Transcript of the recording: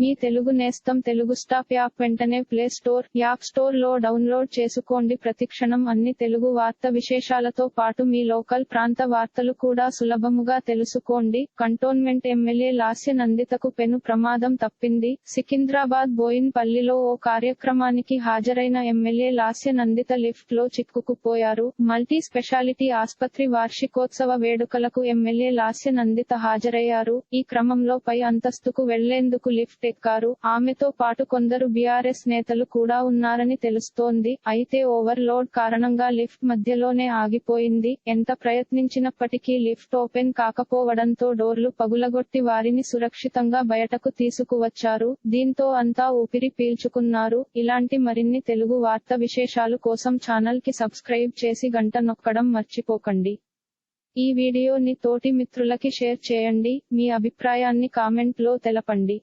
మీ తెలుగు నేస్తం Telugu stop app వెంటనే play store app స్టోర్లో డౌన్లోడ్ చేసుకోండి. ప్రతిక్షణం అన్ని తెలుగు వార్త విశేషాలతో పాటు మీ లోకల్ ప్రాంత వార్తలు కూడా సులభముగా తెలుసుకోండి. కంటోన్మెంట్ ఎమ్మెల్యే లాస్య నందితకు పెను ప్రమాదం తప్పింది. సికింద్రాబాద్ బోయిన్ పల్లిలో ఓ కార్యక్రమానికి హాజరైన ఎమ్మెల్యే లాస్య నందిత లిఫ్ట్లో చిక్కుకుపోయారు. మల్టీ స్పెషాలిటీ ఆస్పత్రి వార్షికోత్సవ వేడుకలకు ఎమ్మెల్యే లాస్య నందిత హాజరయ్యారు. ఈ క్రమంలో పై అంతస్తుకు వెళ్ళేందుకు లిఫ్ట్ ఎక్కారు ఆమెతో పాటు కొందరు బీఆర్ఎస్ నేతలు కూడా ఉన్నారని తెలుస్తోంది. అయితే ఓవర్లోడ్ కారణంగా లిఫ్ట్ మధ్యలోనే ఆగిపోయింది. ఎంత ప్రయత్నించినప్పటికీ లిఫ్ట్ ఓపెన్ కాకపోవడంతో డోర్లు పగులగొట్టి వారిని సురక్షితంగా బయటకు తీసుకువచ్చారు. దీంతో అంతా ఊపిరి పీల్చుకున్నారు. ఇలాంటి మరిన్ని తెలుగు వార్త విశేషాలు కోసం ఛానల్కి సబ్స్క్రైబ్ చేసి గంట నొక్కడం మర్చిపోకండి. ఈ వీడియోని తోటి మిత్రులకి షేర్ చేయండి. మీ అభిప్రాయాన్ని కామెంట్లో తెలపండి.